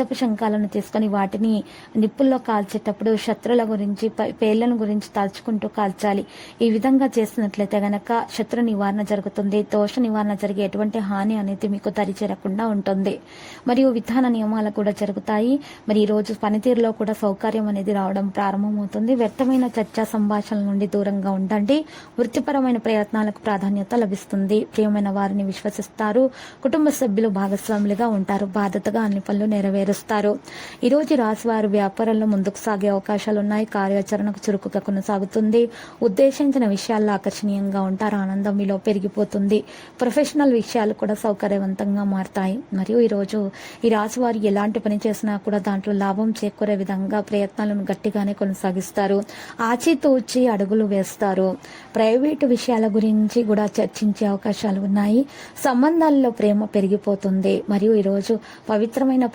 రక్తపు శంఖాలను తీసుకొని వాటిని నిప్పుల్లో కాల్చేటప్పుడు శత్రుల గురించి పేర్లను గురించి తలుచుకుంటూ కాల్చాలి. ఈ విధంగా చేసినట్లయితే గనక శత్రు నివారణ జరుగుతుంది. దోష నివారణ జరిగే ఎటువంటి హాని అనేది మీకు దరిచేరకుండా ఉంటుంది. మరియు విధాన నియమాలు కూడా జరుగుతాయి. మరి ఈ రోజు పనితీరులో కూడా సౌకర్యం అనేది రావడం ప్రారంభమవుతుంది. వ్యర్థమైన చర్చా సంభాషణల నుండి దూరంగా ఉండండి. వృత్తిపరమైన ప్రయత్నాలకు ప్రాధాన్యత లభిస్తుంది. ప్రియమైన వారిని విశ్వసిస్తారు. కుటుంబ సభ్యులు భాగస్వాములుగా ఉంటారు. బాధ్యతగా అన్ని పనులు నెరవేరు తీరుస్తారు ఈరోజు రాశివారు రాశి వారు వ్యాపారంలో ముందుకు సాగే అవకాశాలు ఉన్నాయి కార్యాచరణకు చురుకుగా కొనసాగుతుంది. ఉద్దేశించిన విషయాల్లో ఆకర్షణీయంగా ఉంటారు. ఆనందం మీలో పెరిగిపోతుంది. ప్రొఫెషనల్ విషయాలు కూడా సౌకర్యవంతంగా మారతాయి. మరియు ఈరోజు ఈ రాశి వారు ఎలాంటి పని చేసినా కూడా దాంట్లో లాభం చేకూరే విధంగా ప్రయత్నాలను గట్టిగానే కొనసాగిస్తారు. ఆచితూచి అడుగులు వేస్తారు. ప్రైవేటు విషయాల గురించి కూడా చర్చించే అవకాశాలు ఉన్నాయి. సంబంధాల్లో ప్రేమ పెరిగిపోతుంది. మరియు ఈరోజు పవిత్రమైన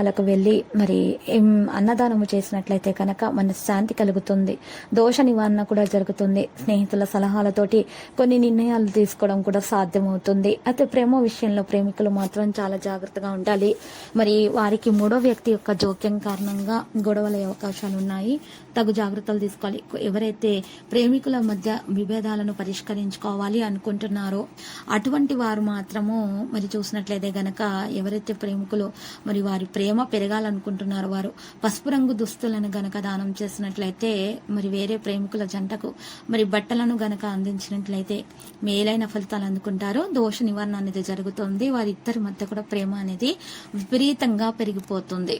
ప్రదేశాలకు వెళ్ళి మరి అన్నదానము చేసినట్లయితే కనుక మనశ్శాంతి కలుగుతుంది. దోష నివారణ కూడా జరుగుతుంది. స్నేహితుల సలహాలతోటి కొన్ని నిర్ణయాలు తీసుకోవడం కూడా సాధ్యమవుతుంది. అయితే ప్రేమ విషయంలో ప్రేమికులు మాత్రం చాలా జాగ్రత్తగా ఉండాలి. మరి వారికి మూడో వ్యక్తి యొక్క జోక్యం కారణంగా గొడవలయ్యే అవకాశాలు ఉన్నాయి. తగు జాగ్రత్తలు తీసుకోవాలి. ఎవరైతే ప్రేమికుల మధ్య విభేదాలను పరిష్కరించుకోవాలి అనుకుంటున్నారో అటువంటి వారు మాత్రము మరి చూసినట్లయితే గనక ఎవరైతే ప్రేమికులు మరి వారి ప్రేమ పెరగాలనుకుంటున్నారు వారు. పసుపు రంగు దుస్తులను గనక దానం చేసినట్లయితే మరి వేరే ప్రేమికుల జంటకు మరి బట్టలను గనక అందించినట్లయితే మేలైన ఫలితాలు అందుకుంటారు. దోష నివారణ అనేది జరుగుతుంది. వారిద్దరి మధ్య కూడా ప్రేమ అనేది విపరీతంగా పెరిగిపోతుంది.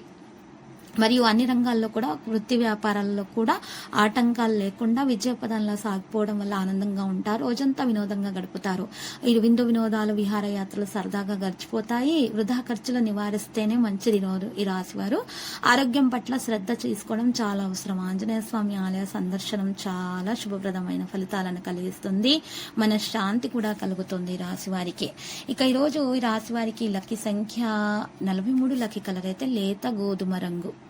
మరియు అన్ని రంగాల్లో కూడా వృత్తి వ్యాపారాల్లో కూడా ఆటంకాలు లేకుండా విజయపదంలో సాగిపోవడం వల్ల ఆనందంగా ఉంటారు. రోజంతా వినోదంగా గడుపుతారు. ఈ విందు వినోదాలు విహారయాత్రలు సరదాగా గడిచిపోతాయి. వృధా ఖర్చులు నివారిస్తేనే మంచిది ఈ రోజు ఈ రాశివారు. ఆరోగ్యం పట్ల శ్రద్ధ తీసుకోవడం చాలా అవసరం. ఆంజనేయ స్వామి ఆలయ సందర్శనం చాలా శుభప్రదమైన ఫలితాలను కలిగిస్తుంది. మన శాంతి కూడా కలుగుతుంది ఈ రాశి వారికి ఇక ఈరోజు ఈ రాశి వారికి లక్కీ సంఖ్య నలభై మూడు లక్కీ కలర్ అయితే లేత గోధుమ రంగు.